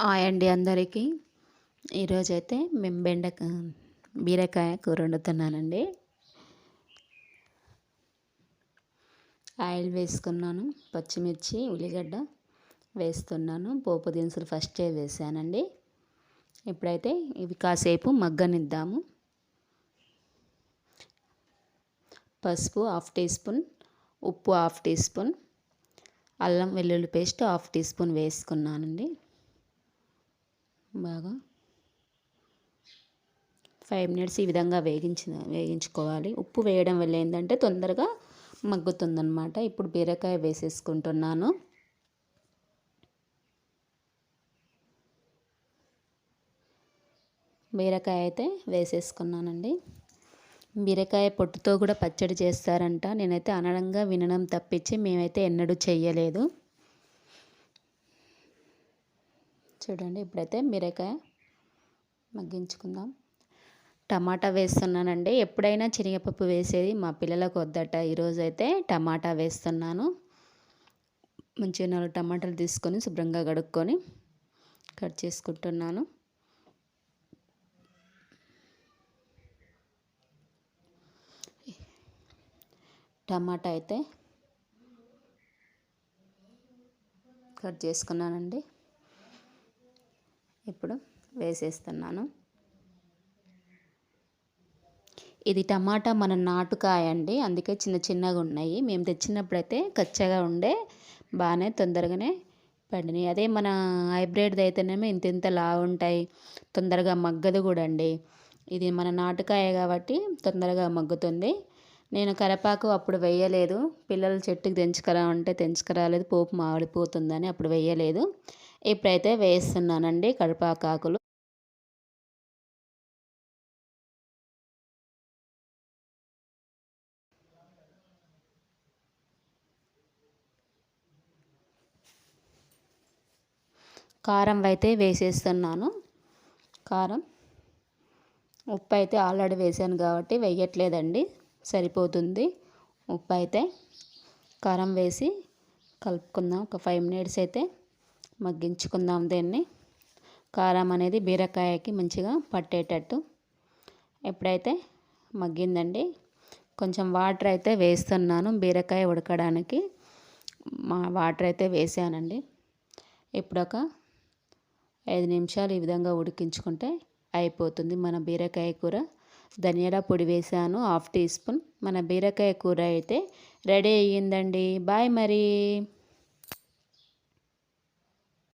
Hi అండి అందరికీ. ఈరోజైతే మేము బెండకాయ బీరకాయ కూర వండుతున్నానండి. ఆయిల్ వేసుకున్నాను పచ్చిమిర్చి ఉల్లిగడ్డ వేస్తున్నాను. పోపు దినుసులు ఫస్టే వేసానండి. ఇప్పుడైతే ఇవి కాసేపు మగ్గనిద్దాము. పసుపు హాఫ్ టీ స్పూన్ ఉప్పు హాఫ్ టీ స్పూన్ అల్లం వెల్లుల్లి పేస్ట్ హాఫ్ టీ స్పూన్ వేసుకున్నానండి. బాగా ఫైవ్ మినిట్స్ ఈ విధంగా వేగించిన వేగించుకోవాలి. ఉప్పు వేయడం వల్ల ఏంటంటే తొందరగా మగ్గుతుందనమాట ఇప్పుడు బీరకాయ వేసేసుకుంటున్నాను. బీరకాయ అయితే వేసేసుకున్నానండి. బీరకాయ పొట్టుతో కూడా పచ్చడి చేస్తారంట. నేనైతే అనడంగా వినడం తప్పించి మేమైతే ఎన్నడూ చెయ్యలేదు. చూడండి. ఇప్పుడైతే మిరకాయ మగ్గించుకుందాం. టమాటా వేస్తున్నానండి. ఎప్పుడైనా శనగపప్పు వేసేది మా పిల్లలకు వద్దట. ఈరోజు అయితే టమాటా వేస్తున్నాను. మంచిగా నాలుగు టమాటాలు తీసుకొని శుభ్రంగా కడుక్కొని కట్ చేసుకుంటున్నాను. టమాటా అయితే కట్ చేసుకున్నానండి. ఇప్పుడు వేసేస్తున్నాను. ఇది టమాటా మన నాటుకాయ అండి అందుకే చిన్న చిన్నగా ఉన్నాయి. మేము తెచ్చినప్పుడైతే కచ్చగా ఉండే బాగానే తొందరగానే పండినాయి. అదే మన హైబ్రిడ్ అయితేనేమో ఇంత ఇంత లావుంటాయి తొందరగా మగ్గదు కూడా అండి ఇది మన నాటుకాయ కాబట్టి తొందరగా మగ్గుతుంది. నేను కరపాకు అప్పుడు వేయలేదు. పిల్లలు చెట్టుకి తెంచుకరా అంటే తెంచుకరాలేదు. పోపు మాడిపోతుందని అప్పుడు వేయలేదు. ఇప్పుడైతే వేస్తున్నానండి కరపాకాకులు కారం అయితే వేసేస్తున్నాను. కారం. ఉప్పు అయితే ఆల్రెడీ వేసాను కాబట్టి వేయట్లేదండి. సరిపోతుంది. ఉప్పు అయితే కారం వేసి కలుపుకుందాం. ఒక ఫైవ్ మినిట్స్ అయితే మగ్గించుకుందాం దీన్ని. కారం అనేది బీరకాయకి మంచిగా పట్టేటట్టు. ఎప్పుడైతే మగ్గిందండి కొంచెం వాటర్ అయితే వేస్తున్నాను బీరకాయ ఉడకడానికి. మా వాటర్ అయితే వేసానండి. ఇప్పుడు ఒక ఐదు నిమిషాలు ఈ విధంగా ఉడికించుకుంటే అయిపోతుంది మన బీరకాయ కూర. ధనియాల పొడి వేసాను హాఫ్ టీ స్పూన్. మన బీరకాయ కూర అయితే రెడీ అయ్యిందండి. బాయ్ మరి.